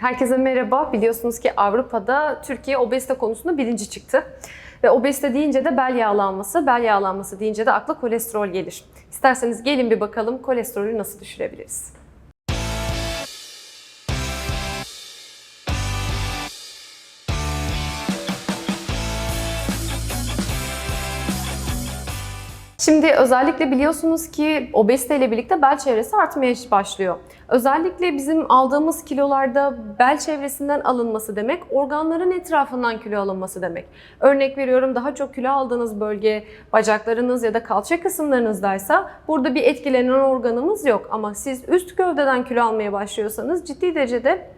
Herkese merhaba. Biliyorsunuz ki Avrupa'da Türkiye obezite konusunda birinci çıktı. Ve obezite deyince de bel yağlanması, bel yağlanması deyince de akla kolesterol gelir. İsterseniz gelin bir bakalım kolesterolü nasıl düşürebiliriz. Şimdi özellikle biliyorsunuz ki obezite ile birlikte bel çevresi artmaya başlıyor. Özellikle bizim aldığımız kilolarda bel çevresinden alınması demek, organların etrafından kilo alınması demek. Örnek veriyorum daha çok kilo aldığınız bölge bacaklarınız ya da kalça kısımlarınızdaysa burada bir etkilenen organımız yok. Ama siz üst gövdeden kilo almaya başlıyorsanız ciddi derecede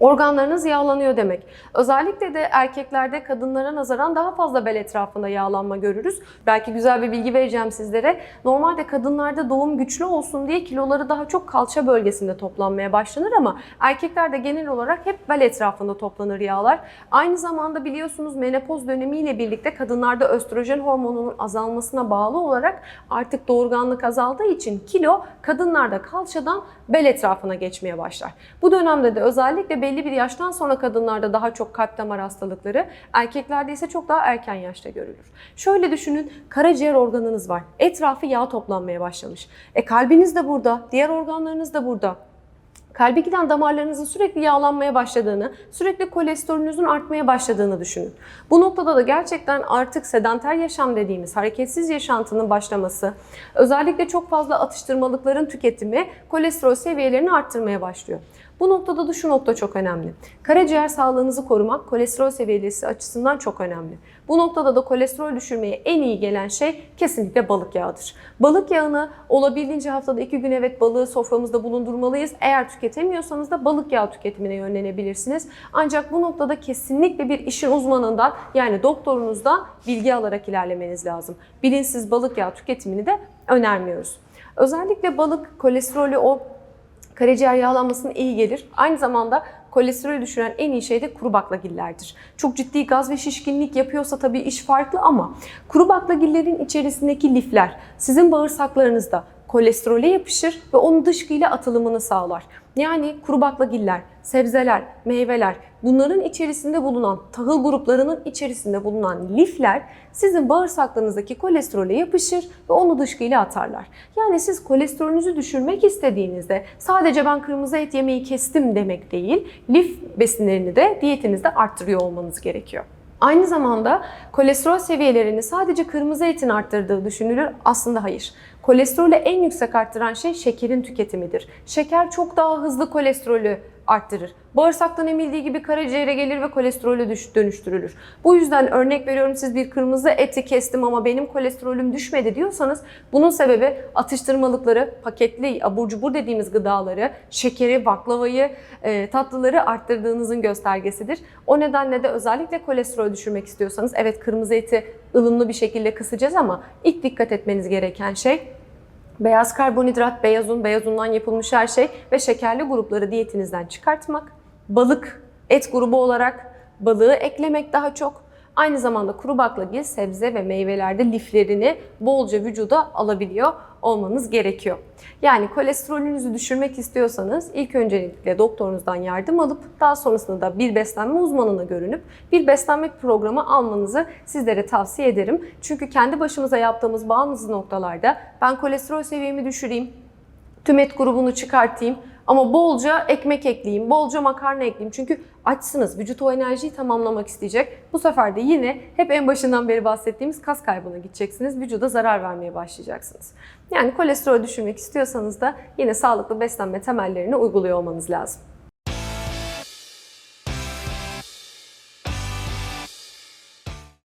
Organlarınız yağlanıyor demek. Özellikle de erkeklerde kadınlara nazaran daha fazla bel etrafında yağlanma görürüz. Belki güzel bir bilgi vereceğim sizlere. Normalde kadınlarda doğum güçlü olsun diye kiloları daha çok kalça bölgesinde toplanmaya başlanır ama erkeklerde genel olarak hep bel etrafında toplanır yağlar. Aynı zamanda biliyorsunuz menopoz dönemiyle birlikte kadınlarda östrojen hormonunun azalmasına bağlı olarak artık doğurganlık azaldığı için kilo kadınlarda kalçadan bel etrafına geçmeye başlar. Bu dönemde de özellikle belli bir yaştan sonra kadınlarda daha çok kalp damar hastalıkları, erkeklerde ise çok daha erken yaşta görülür. Şöyle düşünün, karaciğer organınız var. Etrafı yağ toplanmaya başlamış. E kalbiniz de burada, diğer organlarınız da burada. Kalbe giden damarlarınızın sürekli yağlanmaya başladığını, sürekli kolesterolünüzün artmaya başladığını düşünün. Bu noktada da gerçekten artık sedanter yaşam dediğimiz hareketsiz yaşantının başlaması, özellikle çok fazla atıştırmalıkların tüketimi kolesterol seviyelerini arttırmaya başlıyor. Bu noktada da şu nokta çok önemli. Karaciğer sağlığınızı korumak kolesterol seviyesi açısından çok önemli. Bu noktada da kolesterol düşürmeye en iyi gelen şey kesinlikle balık yağıdır. Balık yağını olabildiğince haftada iki gün evet balığı soframızda bulundurmalıyız. Eğer tüketemiyorsanız da balık yağı tüketimine yönlenebilirsiniz. Ancak bu noktada kesinlikle bir işin uzmanından yani doktorunuzdan bilgi alarak ilerlemeniz lazım. Bilinçsiz balık yağı tüketimini de önermiyoruz. Özellikle balık kolesterolü o karaciğer yağlanmasına iyi gelir. Aynı zamanda kolesterolü düşüren en iyi şey de kuru baklagillerdir. Çok ciddi gaz ve şişkinlik yapıyorsa tabii iş farklı ama kuru baklagillerin içerisindeki lifler sizin bağırsaklarınızda kolesterole yapışır ve onun dışkıyla atılımını sağlar. Yani kuru baklagiller, sebzeler, meyveler bunların içerisinde bulunan tahıl gruplarının içerisinde bulunan lifler sizin bağırsaklarınızdaki kolesterole yapışır ve onu dışkıyla atarlar. Yani siz kolesterolünüzü düşürmek istediğinizde sadece ben kırmızı et yemeği kestim demek değil, lif besinlerini de diyetinizde arttırıyor olmanız gerekiyor. Aynı zamanda kolesterol seviyelerini sadece kırmızı etin arttırdığı düşünülür. Aslında hayır. Kolesterolü en yüksek arttıran şey şekerin tüketimidir. Şeker çok daha hızlı kolesterolü arttırır. Bağırsaktan emildiği gibi karaciğere gelir ve kolesterolü dönüştürülür. Bu yüzden örnek veriyorum siz bir kırmızı eti kestim ama benim kolesterolüm düşmedi diyorsanız bunun sebebi atıştırmalıkları, paketli abur cubur dediğimiz gıdaları, şekeri, baklavayı, e, tatlıları arttırdığınızın göstergesidir. O nedenle de özellikle kolesterol düşürmek istiyorsanız evet kırmızı eti ılımlı bir şekilde kısacağız ama ilk dikkat etmeniz gereken şey Beyaz karbonhidrat, beyaz un, beyaz undan yapılmış her şey ve şekerli grupları diyetinizden çıkartmak. Balık, et grubu olarak balığı eklemek daha çok. Aynı zamanda kuru baklagil, sebze ve meyvelerde liflerini bolca vücuda alabiliyor olmanız gerekiyor. Yani kolesterolünüzü düşürmek istiyorsanız ilk öncelikle doktorunuzdan yardım alıp daha sonrasında da bir beslenme uzmanına görünüp bir beslenme programı almanızı sizlere tavsiye ederim. Çünkü kendi başımıza yaptığımız bazı noktalarda ben kolesterol seviyemi düşüreyim, tüm et grubunu çıkartayım ama bolca ekmek ekleyeyim, bolca makarna ekleyeyim. Çünkü açsınız, vücut o enerjiyi tamamlamak isteyecek. Bu sefer de yine hep en başından beri bahsettiğimiz kas kaybına gideceksiniz. Vücuda zarar vermeye başlayacaksınız. Yani kolesterol düşürmek istiyorsanız da yine sağlıklı beslenme temellerini uyguluyor olmanız lazım.